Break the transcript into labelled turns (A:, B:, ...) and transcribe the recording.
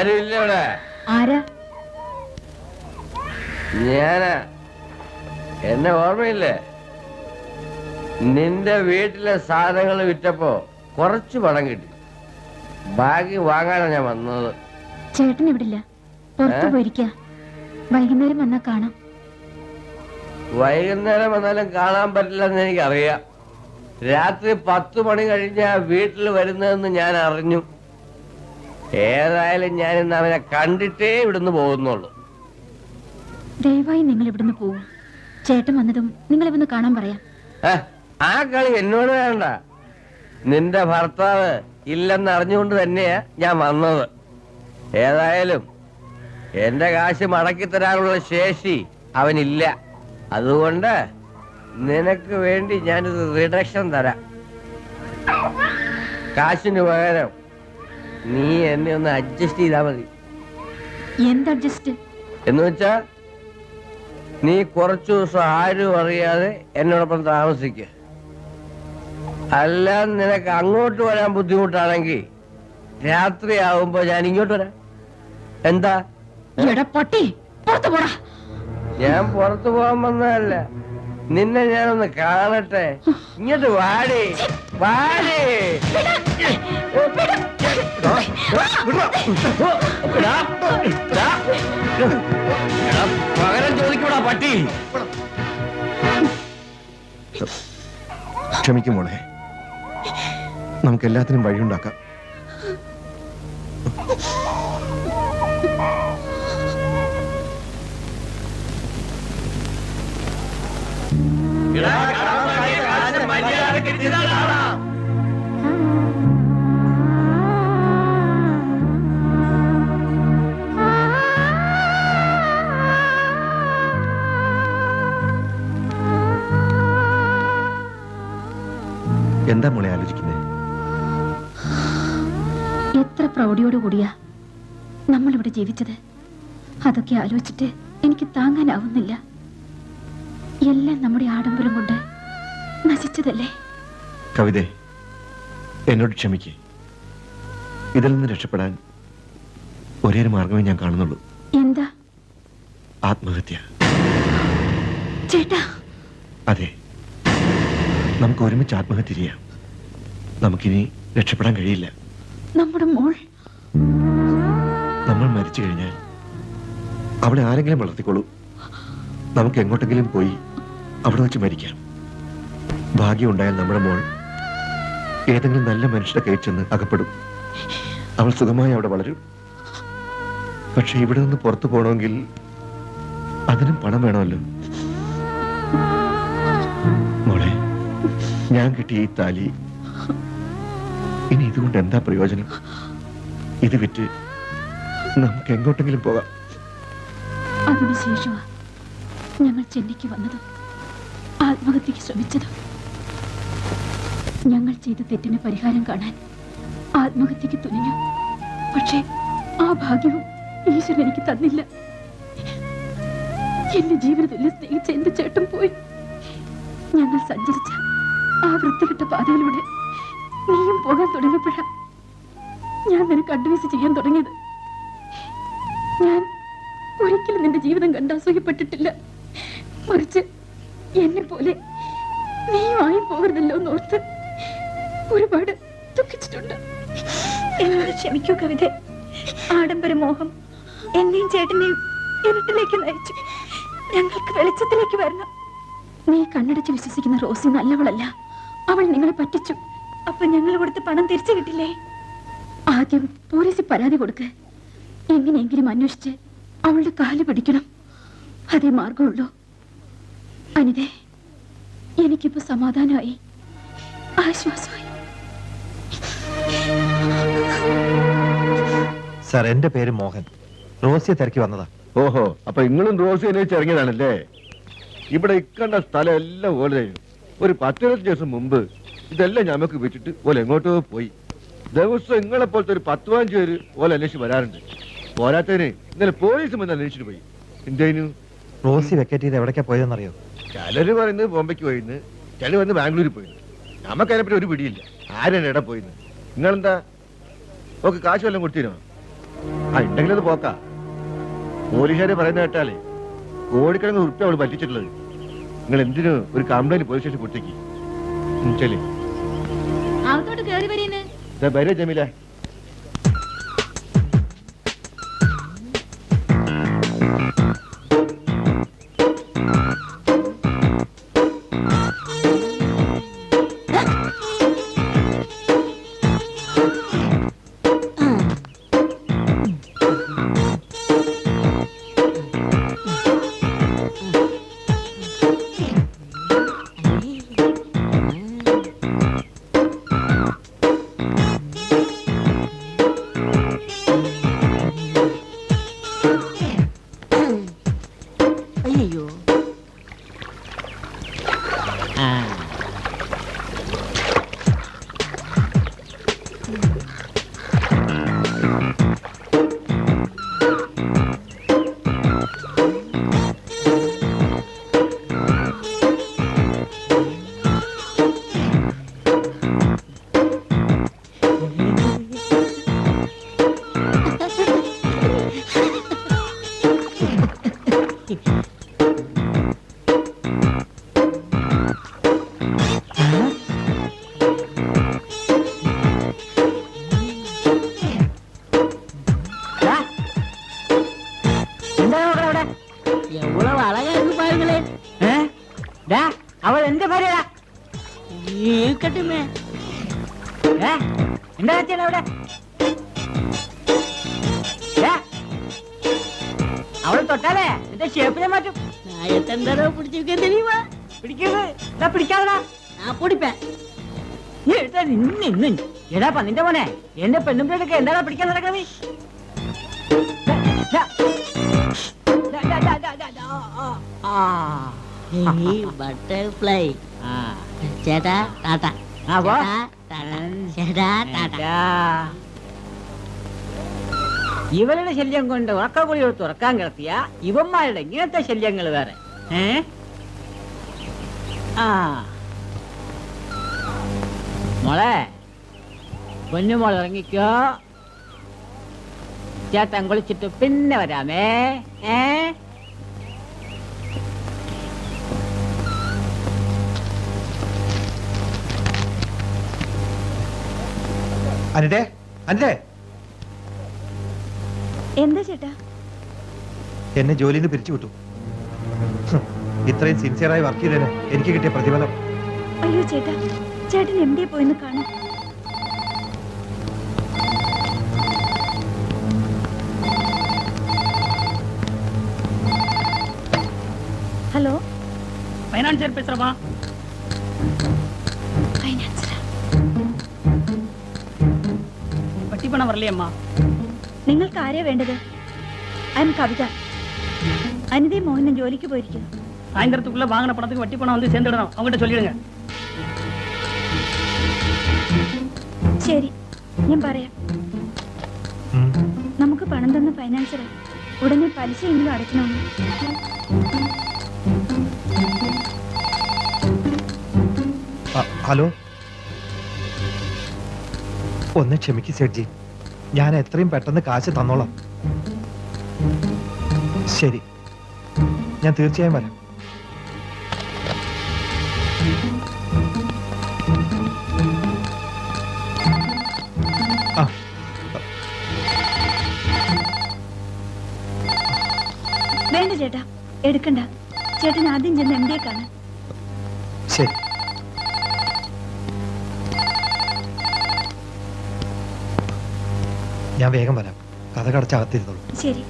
A: ആരുമില്ല ഇവിടെ?
B: ആരാ?
A: ഞാനാ. എന്നെ ഓർമ്മയില്ലേ? നിന്റെ വീട്ടിലെ സാധനങ്ങൾ വിറ്റപ്പോ കുറച്ച് പണം കിട്ടി. ബാക്കി വാങ്ങാനാ ഞാൻ വന്നത്.
B: ചേട്ടൻ ഇവിടില്ല. പുറത്തു
A: ഏ?
B: പോയിരിക്ക. വൈകുന്നേരം വന്നാ കാണാം.
A: വൈകുന്നേരം വന്നാലും കാണാൻ പറ്റില്ലെന്ന് എനിക്കറിയാം. രാത്രി പത്ത് മണി കഴിഞ്ഞാ വീട്ടിൽ വരുന്നതെന്ന് ഞാൻ അറിഞ്ഞു. ഏതായാലും ഞാൻ ഇന്ന് അവനെ കണ്ടിട്ടേ ഇവിടുന്ന് പോകുന്നുള്ളൂ.
B: ദയവായി നിങ്ങൾ ഇവിടുന്ന് പോവും. ചേട്ടൻ വന്നതും നിങ്ങൾ ഇവിടുന്ന് കാണാൻ പറയാം.
A: ആ കളി എന്നോട് വേണ്ട. നിന്റെ ഭർത്താവ് ഇല്ലെന്ന് അറിഞ്ഞുകൊണ്ട് തന്നെയാ ഞാൻ വന്നത്. ഏതായാലും എന്റെ കാശ് മടക്കി തരാനുള്ള ശേഷി അവനില്ല. അതുകൊണ്ട് നിനക്ക് വേണ്ടി ഞാനിത് റിഡക്ഷൻ തരാം. കാശിന് പകരം നീ എന്നെ ഒന്ന് അഡ്ജസ്റ്റ് ചെയ്താ മതി.
B: എന്ത് അഡ്ജസ്റ്റ്
A: എന്ന് വെച്ചാ നീ കുറച്ചു ദിവസം ആരും അറിയാതെ എന്നോടൊപ്പം താമസിക്ക. അല്ല നിനക്ക് അങ്ങോട്ട് വരാൻ ബുദ്ധിമുട്ടാണെങ്കിൽ രാത്രി ആവുമ്പോ ഞാൻ ഇങ്ങോട്ട് വരാം. എന്താ?
B: എടാ പട്ടി പുറത്തു പോടാ.
A: ഞാൻ പുറത്തു പോകാൻ വന്നതല്ല. നിന്നെ ഞാനൊന്ന് കാണട്ടെ. ഇങ്ങോട്ട് വാടി വാടി. പകരം ചോദിക്കൂടാ പട്ടി
C: ക്ഷമിക്കും മോളെ നമുക്ക് എല്ലാത്തിനും വഴിയുണ്ടാക്കാം
A: എടാ,
B: നമ്മൾ ഇവിടെ ജീവിച്ചത്. അതൊക്കെ ആലോചിച്ചിട്ട് എനിക്ക് താങ്ങാനാവുന്നില്ല. എല്ലാം നമ്മുടെ ആഡംബരം കൊണ്ട് നശിച്ചതല്ലേ?
C: കവിതേ എന്നോട് ക്ഷമിക്കേ. ഇതിൽ നിന്ന് രക്ഷപ്പെടാൻ ഒരേ ഒരു മാർഗമേ ഞാൻ കാണുന്നുള്ളൂ.
B: എന്താ?
C: ആത്മഹത്യ.
B: ചേട്ടാ.
C: അതെ. നമുക്ക് ഒരുമിച്ച് ആത്മഹത്യ ചെയ്യാം. നമുക്കിനി രക്ഷപ്പെടാൻ കഴിയില്ല.
B: നമ്മുടെ മോൾ
C: നമ്മൾ മരിച്ചു കഴിഞ്ഞാൽ അവിടെ ആരെങ്കിലും വളർത്തിക്കോളൂ. നമുക്ക് എങ്ങോട്ടെങ്കിലും പോയി അവിടെ വെച്ച് മരിക്കാം. ഭാഗ്യമുണ്ടായാൽ നമ്മുടെ മോൾ ഏതെങ്കിലും നല്ല മനുഷ്യരുടെ കയ്യിൽ ചെന്ന് അകപ്പെടും. അവൾ സുഖമായി അവിടെ വളരും. പക്ഷെ ഇവിടെ നിന്ന് പുറത്തു പോകണമെങ്കിൽ അതിനും പണം വേണമല്ലോ. മോളെ ഞാൻ കിട്ടിയ ഈ താലി ഇനി ഇതുകൊണ്ട് എന്താ പ്രയോജനം? ഇത് വിറ്റ് നമുക്ക് എങ്ങോട്ടെങ്കിലും പോകാം
B: അതിനുശേഷമാ ഞങ്ങൾ ചെന്നൈക്ക് വന്നത്. ആത്മഹത്യക്ക് ശ്രമിച്ചത്. ഞങ്ങൾ ചെയ്ത തെറ്റിന് പരിഹാരം കാണാൻ ആത്മഹത്യക്ക് തുനിഞ്ഞു. പക്ഷേ ആ ഭാഗ്യവും ഈശ്വരൻ എനിക്ക് തന്നില്ല. എന്റെ ജീവിതത്തിൽ സ്നേഹിച്ച എന്റെ ചേട്ടൻ പോയി. ഞങ്ങൾ സഞ്ചരിച്ച ആ വൃത്തികെട്ട പാതയിലൂടെ നീയും പോകാൻ തുടങ്ങിയപ്പോഴാ ഞാൻ നിനക്ക് അഡ്വൈസ് ചെയ്യാൻ തുടങ്ങിയത്. ഞാൻ ഒരിക്കലും നിന്റെ ജീവിതം കണ്ട് അസൂയപ്പെട്ടിട്ടില്ല. മറിച്ച് എന്നെ പോലെ നീയുമായി പോകരുതല്ലോ എന്നോർത്ത് ഒരുപാട് ദുഃഖിച്ചിട്ടുണ്ട്. എന്നോട് ക്ഷമിക്കൂ കവിത. ആഡംബര മോഹം എന്നെയും ചേട്ടനെയും ഇരുട്ടിലേക്ക് നയിച്ചു ഞങ്ങൾക്ക് വെളിച്ചത്തിലേക്ക് വരണം. നീ കണ്ണടച്ച് വിശ്വസിക്കുന്ന റോസി നല്ലവളല്ല. അവൾ നിങ്ങളെ പറ്റിച്ചു. അപ്പൊ ഞങ്ങൾ കൊടുത്ത പണം തിരിച്ചു കിട്ടില്ലേ? ആദ്യം പോലീസിൽ പരാതി കൊടുക്ക്. എങ്ങനെയെങ്കിലും അന്വേഷിച്ച് അവളുടെ കാൽ പിടിക്കണം? അതേ മാർഗമുള്ളൂ. അനിതേ എനിക്കിപ്പോ സമാധാനമായി. ആശ്വാസമായി.
D: സാർ എന്റെ പേര് മോഹൻ. റോസിയെ തിരക്കി വന്നതാ.
C: ഓഹോ അപ്പൊ നിങ്ങളും റോസിയെ അന്വേഷിച്ച് ഇറങ്ങിയതാണല്ലേ? ഇവിടെ ഇക്കണ്ട സ്ഥലം എല്ലാം ഓലെ ഒരു പത്തിരുപത്തി ദിവസം മുമ്പ് ഇതെല്ലാം ഞമ്മക്ക് വെച്ചിട്ട് ഓല എങ്ങോട്ടോ പോയി. ദിവസം നിങ്ങളെ പോലത്തെ ഒരു പത്ത് പതിനഞ്ച് പേര് ഓല അന്വേഷിച്ച് വരാറുണ്ട്. പോരാത്തതിന് ഇന്നലെ പോലീസ് വന്ന് അന്വേഷിച്ചിട്ട് പോയി. എന്തേനു?
D: റോസി വെക്കറ്റ് ചെയ്ത് എവിടേക്കാ പോയതെന്നറിയോ
C: ചിലര് പറയുന്നത് ബോംബെക്ക് പോയിന്ന് ചിലർ വന്ന് ബാംഗ്ലൂരിൽ പോയിന്ന്. നമുക്കതിനെപ്പറ്റി ഒരു പിടിയില്ല. ആരാണ് ഇട പോയിന്ന്? നിങ്ങളെന്താ? ഓക്കെ കാശ് വല്ലതും കൊടുത്തിരുന്നോ? ആ ഉണ്ടെങ്കിലും അത് പോക്കാ. പോലീസുകാരെ പറയുന്ന കേട്ടാലേ കോടിക്കണക്കിന് ഉറുപ്പ് അവൾ പറ്റിച്ചിട്ടുള്ളത്. നിങ്ങൾ എന്തിനു ഒരു കംപ്ലൈന്റ് പോലീസ് സ്റ്റേഷൻ കൊടുത്തേക്ക്? ചെല്ലേ
E: അകത്തോട്ട് കയറി വരീന്ന്.
C: വരെ ജമീല.
F: Mm-hmm. ആ ചാച്ചിയുടെ അവിടെ. അവളെ തൊട്ടാലേ? എന്റെ ഷേപ്പിനെ മാറ്റും.
G: നായത്തെന്താണോ പിടിച്ചു തെളിയുവാ
F: പിടിക്കുന്നത് ഇതാ പിടിക്കാതാ
G: ഞാൻ പൊടിപ്പേ.
F: നീ എടുത്താ നിന്ന് ഇന്ന് എടാ പന്നിന്റെ മോനെ. എന്റെ പെണ്ണുമ്പിടൊക്കെ എന്താടാ പിടിക്കാൻ നടക്കണ
G: നീ
F: ബട്ടർഫ്ലൈ ചേട്ടാ
G: ടാറ്റ. അപ്പോ?
F: ഇവരുടെ ശല്യം കൊണ്ട് ഉറക്കക്കുഴി കൊടുത്ത് ഉറക്കാൻ കിടത്തിയ ഇവന്മാരുടെ ഇങ്ങനത്തെ ശല്യങ്ങൾ വേറെ. ഏ? ആ. മോളെ പൊന്നുമോൾ ഇറങ്ങിക്കോ ചേട്ടൻ കുളിച്ചിട്ട് പിന്നെ വരാമേ. ഏ?
D: അനിതേ അനിതേ
E: എന്താ ചേട്ടാ
D: എന്നെ ജോലിയിൽ നിന്ന് പിരിച്ചു വിട്ടു ഹും, ഇത്രയും സിൻസിയറായി വർക്ക് ചെയ്തതിന് എനിക്ക് കിട്ടിയ പ്രതിഫലം
E: അയ്യോ ചേട്ടാ ചേട്ടൻ എവിടെ പോയെന്ന് കാണാം ഹലോ
H: ஃபைனான்சியர் பேசுறமா வட்டி பணம் வரலையம்மா
E: നിങ്ങൾക്ക് ആരെയാ വേണ്ടത് ഐ എം കവിത അനിതയും മോഹനും ജോലിക്ക് പോയിരിക്കുന്നു
H: சாயந்தரத்துக்குள்ள வாங்கின பணத்துக்கு வட்டி பணம் வந்து சேர்ந்துடணும் அவங்ககிட்ட சொல்லிடுங்க
E: ശരി ഞാൻ പറയാം
D: ഉം.
E: നമുക്ക് പണം തന്ന ഫൈനാൻസറെ ഉടനെ പലിശയെങ്കിലും അടയ്ക്കണമെന്ന്
D: ആ, ഹലോ ഒന്ന് ക്ഷമിക്ക് സെഡ്ജി ഞാൻ എത്രയും പെട്ടെന്ന് കാശ് തന്നോളാം. ശരി. ഞാൻ തീർച്ചയായും വരാം.
E: വേണ്ട ചേട്ടാ എടുക്കണ്ട. ചേട്ടൻ ആദ്യം ചെന്ന് എന്തേക്കാണ്
D: ശരി. ഞാൻ വേഗം വരാം. കഥ കടച്ചകത്തിരുന്നോളൂ.
E: ശരി.